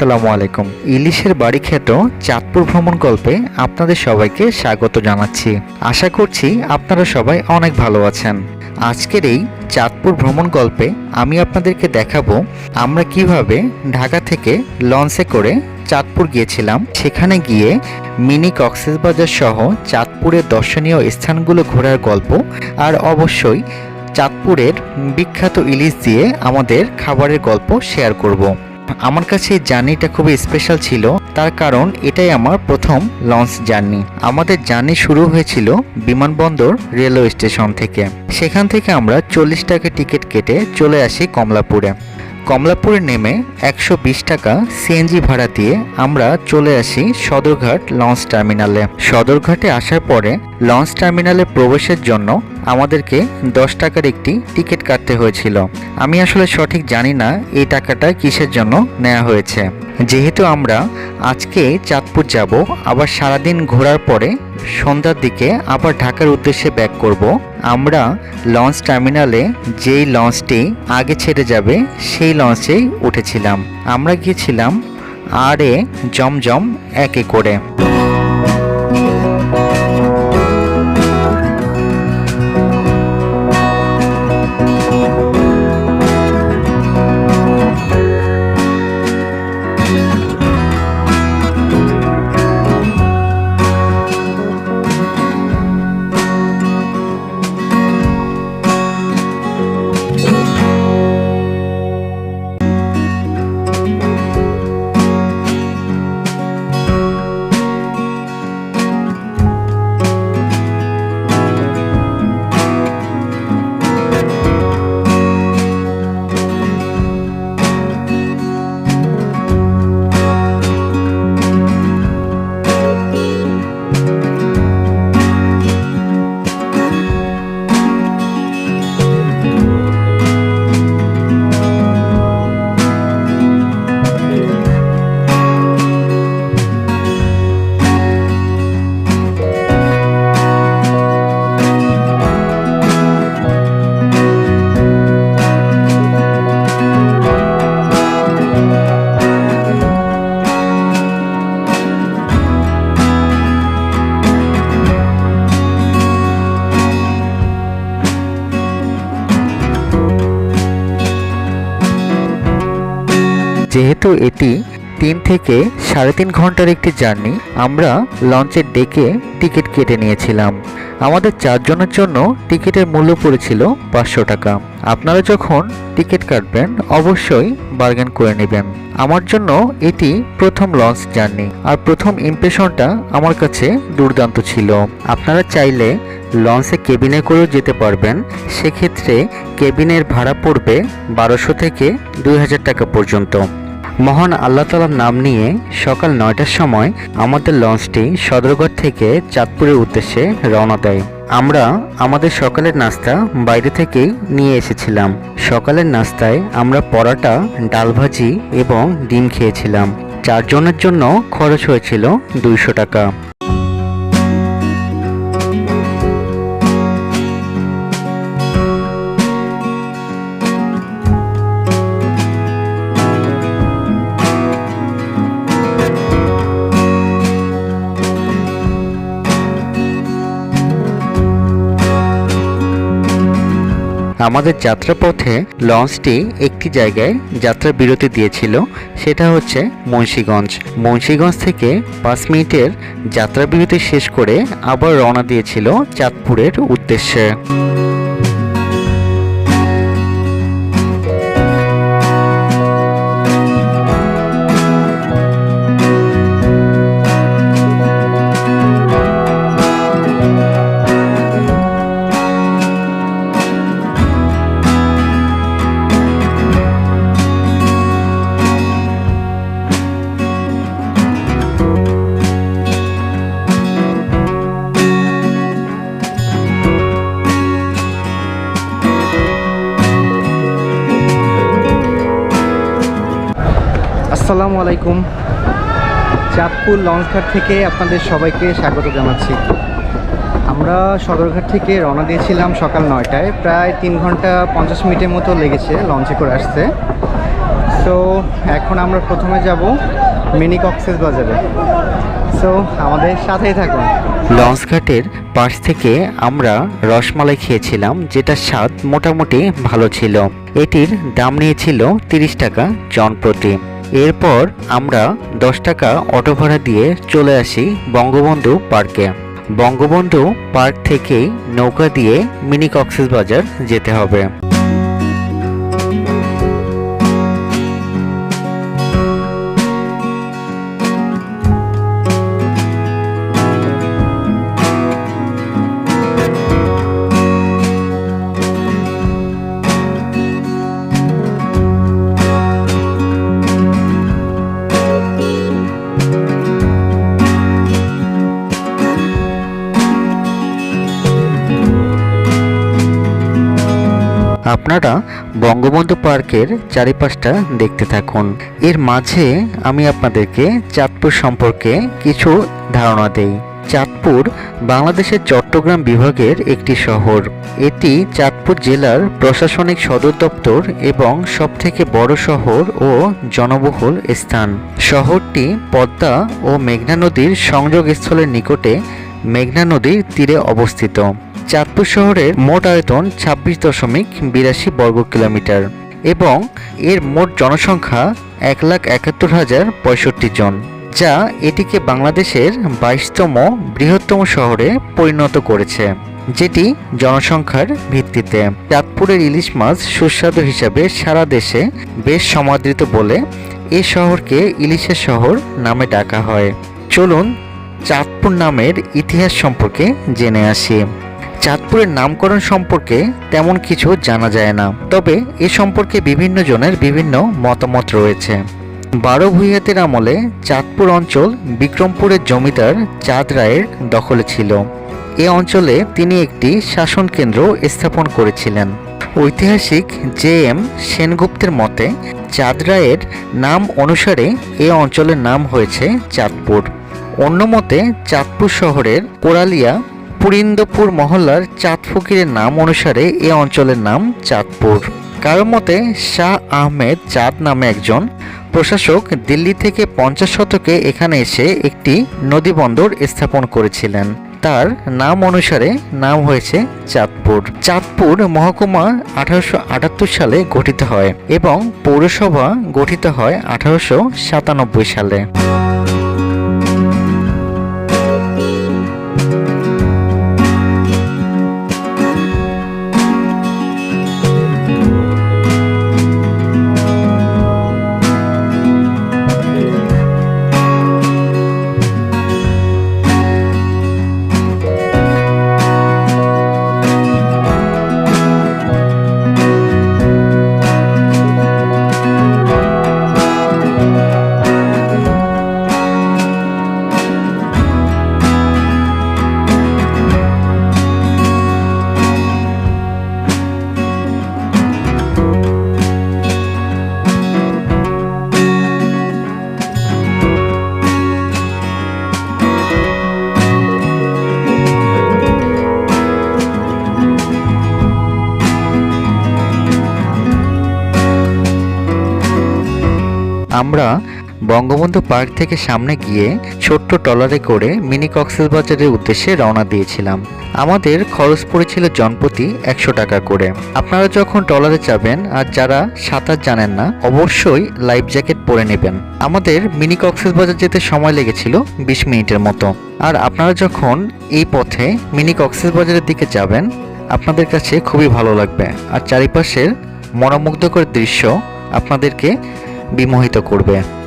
আসসালামু আলাইকুম। ইলিশের বাড়ি খ্যাত চাঁদপুর ভ্রমণ গল্পে আপনাদের সবাইকে স্বাগত জানাচ্ছি। আশা করছি আপনারা সবাই অনেক ভালো আছেন। আজকের এই চাঁদপুর ভ্রমণ গল্পে আমি আপনাদেরকে দেখাবো আমরা কীভাবে ঢাকা থেকে লঞ্চে করে চাঁদপুর গিয়েছিলাম। সেখানে গিয়ে মিনি কক্সবাজার সহ চাঁদপুরের দর্শনীয় স্থানগুলো ঘোরার গল্প আর অবশ্যই চাঁদপুরের বিখ্যাত ইলিশ দিয়ে আমাদের খাবারের গল্প শেয়ার করব। আমার কাছে জার্নিটা খুবই স্পেশাল ছিল। তার কারণ এটাই আমার প্রথম লঞ্চ জার্নি আমাদের জার্নি শুরু হয়েছিল বিমানবন্দর রেলওয়ে স্টেশন থেকে। সেখান থেকে আমরা চল্লিশ টাকা টিকিট কেটে চলে আসি কমলাপুরে। কমলাপুরে নেমে একশো বিশ টাকা সিএনজি ভাড়া দিয়ে আমরা চলে আসি সদরঘাট লঞ্চ টার্মিনালে। সদরঘাটে আসার পরে লঞ্চ টার্মিনালে প্রবেশের জন্য আমাদেরকে দশ টাকার একটি টিকিট কাটতে হয়েছিল। আমি আসলে সঠিক জানি না এই টাকাটা কিসের জন্য নেওয়া হয়েছে। যেহেতু আমরা আজকে চাঁদপুর যাব, আবার সারাদিন ঘোরার পরে সন্ধ্যার দিকে আবার ঢাকার উদ্দেশ্যে ব্যাক করব। আমরা লঞ্চ টার্মিনালে যেই লঞ্চটি আগে ছেড়ে যাবে, সেই লঞ্চেই উঠেছিলাম। আমরা গিয়েছিলাম আর এ জমজম একে করে যেহেতু এটি তিন থেকে সাড়ে তিন ঘণ্টার একটি জার্নি, আমরা লঞ্চের ডেকে টিকিট কেটে নিয়েছিলাম। আমাদের চারজনের জন্য টিকিটের মূল্য পড়েছিল পাঁচশো টাকা। আপনারা যখন টিকিট কাটবেন, অবশ্যই বার্গেন করে নেবেন। আমার জন্য এটি প্রথম লঞ্চ জার্নি, আর প্রথম ইমপ্রেশনটা আমার কাছে দুর্দান্ত ছিল। আপনারা চাইলে লঞ্চে কেবিনে করেও যেতে পারবেন। সেক্ষেত্রে কেবিনের ভাড়া পড়বে বারোশো থেকে দুই হাজার টাকা পর্যন্ত। মহান আল্লাহ তালার নাম নিয়ে সকাল নয়টার সময় আমাদের লঞ্চটি সদরগড় থেকে চাঁদপুরের উদ্দেশ্যে রওনা দেয়। আমরা আমাদের সকালের নাস্তা বাইরে থেকেই নিয়ে এসেছিলাম। সকালের নাস্তায় আমরা পরাটা, ডাল ভাজি এবং ডিম খেয়েছিলাম। চারজনের জন্য খরচ হয়েছিল দুইশো টাকা। আমাদের যাত্রাপথে লঞ্চটি একটি জায়গায় যাত্রা বিরতি দিয়েছিল, সেটা হচ্ছে মুন্সীগঞ্জ। মুন্সীগঞ্জ থেকে পাঁচ মিনিটের যাত্রা বিরতি শেষ করে আবার রওনা দিয়েছিল চাঁদপুরের উদ্দেশ্যে। চাঁদপুর লঞ্চঘাট থেকে আপনাদের সবাইকে স্বাগত জানাচ্ছি। আমরা সদরঘাট থেকে রওনা দিয়েছিলাম সকাল নয়টায়। প্রায় তিন ঘণ্টা পঞ্চাশ মিনিটের মতো লেগেছে লঞ্চে করে আসতে। সো এখন আমরা প্রথমে যাব মিনি কক্সেস বাজারে। সো আমাদের সাথেই থাকুন। লঞ্চঘাটের পাশ থেকে আমরা রসমালাই খেয়েছিলাম যেটা স্বাদ মোটামুটি ভালো ছিল। এটির দাম নিয়েছিল তিরিশ টাকা জন প্রতি। এরপর আমরা দশ টাকা অটো ভাড়া দিয়ে চলে আসি বঙ্গবন্ধু পার্কে। বঙ্গবন্ধু পার্ক থেকেই নৌকা দিয়ে মিনি কক্সেস বাজার যেতে হবে। আপনারা বঙ্গবন্ধু পার্কের চারিপাশটা দেখতে থাকুন। এর মাঝে আমি আপনাদেরকে চাঁদপুর সম্পর্কে কিছু ধারণা দেই। চাঁদপুর বাংলাদেশের চট্টগ্রাম বিভাগের একটি শহর। এটি চাঁদপুর জেলার প্রশাসনিক সদর দপ্তর এবং সবথেকে বড় শহর ও জনবহুল স্থান। শহরটি পদ্মা ও মেঘনা নদীর সংযোগস্থলের নিকটে মেঘনা নদীর তীরে অবস্থিত। চাঁদপুর শহরের মোট আয়তন ছাব্বিশ দশমিক বিরাশি বর্গ কিলোমিটার এবং এর মোট জনসংখ্যা এক লাখ একাত্তর হাজার পঁয়ষট্টি জন, যা এটিকে বাংলাদেশের বাইশতম বৃহত্তম শহরে পরিণত করেছে, যেটি জনসংখ্যার ভিত্তিতে। চাঁদপুরের ইলিশ মাছ সুস্বাদু হিসাবে সারা দেশে বেশ সমাদৃত বলে এ শহরকে ইলিশের শহর নামে ডাকা হয়। চলুন চাঁদপুর নামের ইতিহাস সম্পর্কে জেনে আসি। চাঁদপুরের নামকরণ সম্পর্কে তেমন কিছু জানা যায় না। তবে এ সম্পর্কে বিভিন্ন জনের বিভিন্ন মতামত রয়েছে। বারো ভূঁইয়াদের আমলে চাঁদপুর অঞ্চল বিক্রমপুরের জমিদার চাঁদ রায়ের দখলে ছিল। এ অঞ্চলে তিনি একটি শাসন কেন্দ্র স্থাপন করেছিলেন। ঐতিহাসিক জে এম সেনগুপ্তের মতে, চাঁদ রায়ের নাম অনুসারে এ অঞ্চলের নাম হয়েছে চাঁদপুর। অন্য মতে চাঁদপুর শহরের কোরালিয়া পুরিন্দপুর মহল্লার চাঁদ ফকিরের নাম অনুসারে এ অঞ্চলের নাম চাঁদপুর। কারও মতে শাহ আহমেদ চাঁদ নামে একজন। প্রশাসক দিল্লি থেকে পঞ্চাশ শতকে এখানে এসে একটি নদী বন্দর স্থাপন করেছিলেন। তার নাম অনুসারে নাম হয়েছে চাঁদপুর। চাঁদপুর মহকুমা আঠারোশো আটাত্তর সালে গঠিত হয় এবং পৌরসভা গঠিত হয় আঠারোশো সাতানব্বই সালে। আমরা বঙ্গবন্ধু পার্ক থেকে সামনে গিয়ে ছোট্ট ট্রলারে করে মিনি কক্সবাজারের উদ্দেশ্যে রওনা দিয়েছিলাম। আমাদের খরচ পড়েছিল জনপ্রতি একশো টাকা করে। আপনারা যখন ট্রলারে যাবেন আর যারা সাঁতার জানেন না, অবশ্যই লাইফ জ্যাকেট পরে নেবেন। আমাদের মিনি কক্সবাজার যেতে সময় লেগেছিল বিশ মিনিটের মতো। আর আপনারা যখন এই পথে মিনি কক্সবাজারের দিকে যাবেন, আপনাদের কাছে খুবই ভালো লাগবে। আর চারিপাশের মনোমুগ্ধকর দৃশ্য আপনাদেরকে বিমোহিত করবে।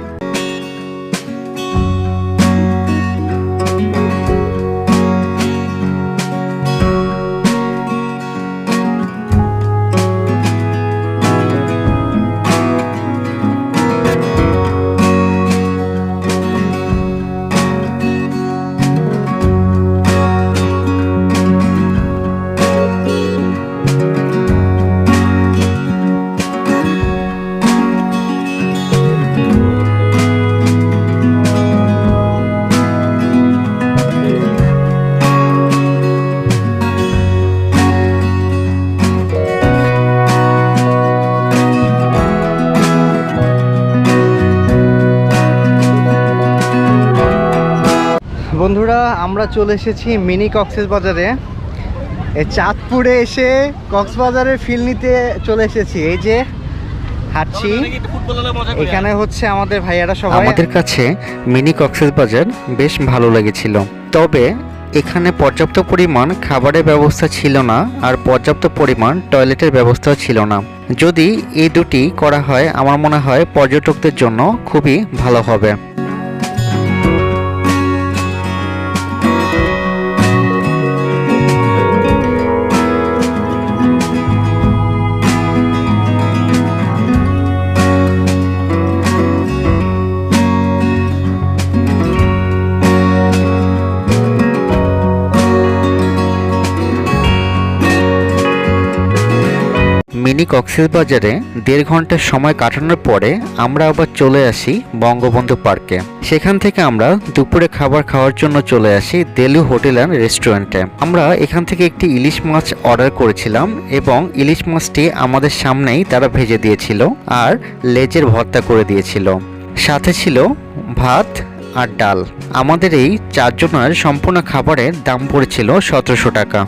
আমরা চলে এসেছি মিনি কক্সেস বাজারে। চাঁদপুরে এসে কক্সবাজারের ফিল নিতে চলে এসেছি। এই যে হাঁটছি। এখানে হচ্ছে আমাদের ভাইয়ারা সবাই। আমাদের কাছে মিনি কক্সেস বাজার বেশ ভালো লেগেছিল। তবে এখানে পর্যাপ্ত পরিমাণ খাবারের ব্যবস্থা ছিল না আর পর্যাপ্ত পরিমাণ টয়লেটের ব্যবস্থাও ছিল না। যদি এই দুটি করা হয়, আমার মনে হয় পর্যটকদের জন্য খুবই ভালো হবে। মিনি কক্সবাজারে দেড় ঘণ্টার সময় কাটানোর পরে আমরা আবার চলে আসি বঙ্গবন্ধু পার্কে। সেখান থেকে আমরা দুপুরে খাবার খাওয়ার জন্য চলে আসি দেলু হোটেল অ্যান্ড রেস্টুরেন্টে। আমরা এখান থেকে একটি ইলিশ মাছ অর্ডার করেছিলাম এবং ইলিশ মাছটি আমাদের সামনেই তারা ভেজে দিয়েছিল আর লেজের ভর্তা করে দিয়েছিল। সাথে ছিল ভাত আর ডাল। আমাদের এই চারজনের সম্পূর্ণ খাবারের দাম পড়েছিল সতেরোশো টাকা।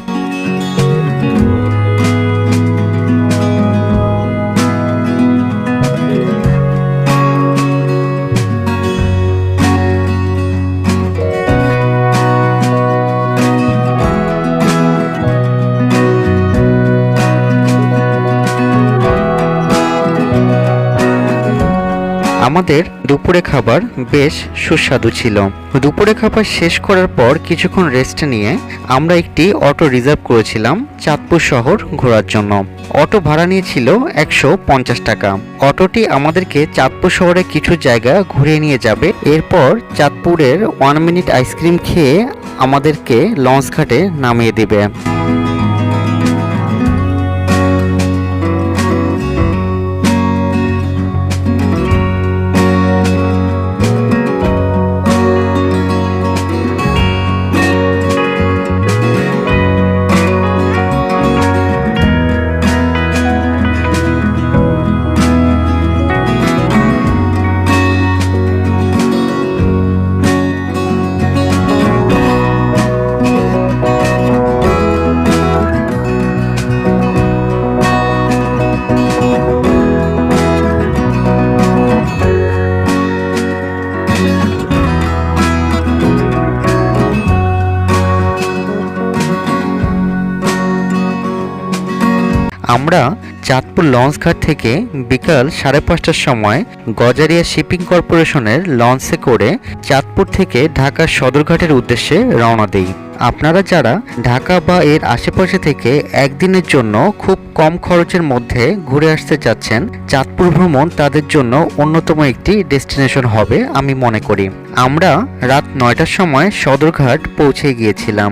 আমাদের দুপুরে খাবার বেশ সুস্বাদু ছিল। দুপুরে খাবার শেষ করার পর কিছুক্ষণ রেস্ট নিয়ে আমরা একটি অটো রিজার্ভ করেছিলাম চাঁদপুর শহর ঘোরার জন্য। অটো ভাড়া নিয়েছিল একশো পঞ্চাশ টাকা। অটোটি আমাদেরকে চাঁদপুর শহরে কিছু জায়গা ঘুরিয়ে নিয়ে যাবে। এরপর চাঁদপুরের ওয়ান মিনিট আইসক্রিম খেয়ে আমাদেরকে লঞ্চ ঘাটে নামিয়ে দেবে। চাঁদপুর লঞ্চ ঘাট থেকে বিকাল সাড়ে পাঁচটার সময় গজারিয়া শিপিং কর্পোরেশনের লঞ্চে করে চাঁদপুর থেকে ঢাকার সদরঘাটের উদ্দেশ্যে রওনা দেই। আপনারা যারা ঢাকা বা এর আশেপাশে থেকে একদিনের জন্য খুব কম খরচের মধ্যে ঘুরে আসতে চাচ্ছেন, চাঁদপুর ভ্রমণ তাদের জন্য অন্যতম একটি ডেস্টিনেশন হবে, আমি মনে করি। আমরা রাত নয়টার সময় সদরঘাট পৌঁছে গিয়েছিলাম।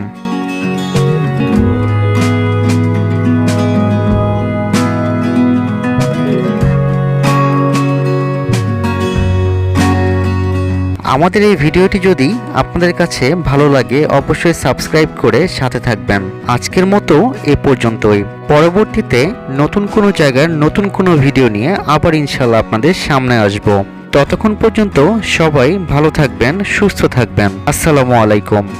আমাদের এই ভিডিওটি যদি আপনাদের কাছে ভালো লাগে, অবশ্যই সাবস্ক্রাইব করে সাথে থাকবেন। আজকের মতো এ পর্যন্তই। পরবর্তীতে নতুন কোনো জায়গার নতুন কোনো ভিডিও নিয়ে আবার ইনশাল্লাহ আপনাদের সামনে আসব। ততক্ষণ পর্যন্ত সবাই ভালো থাকবেন, সুস্থ থাকবেন। আসসালামু আলাইকুম।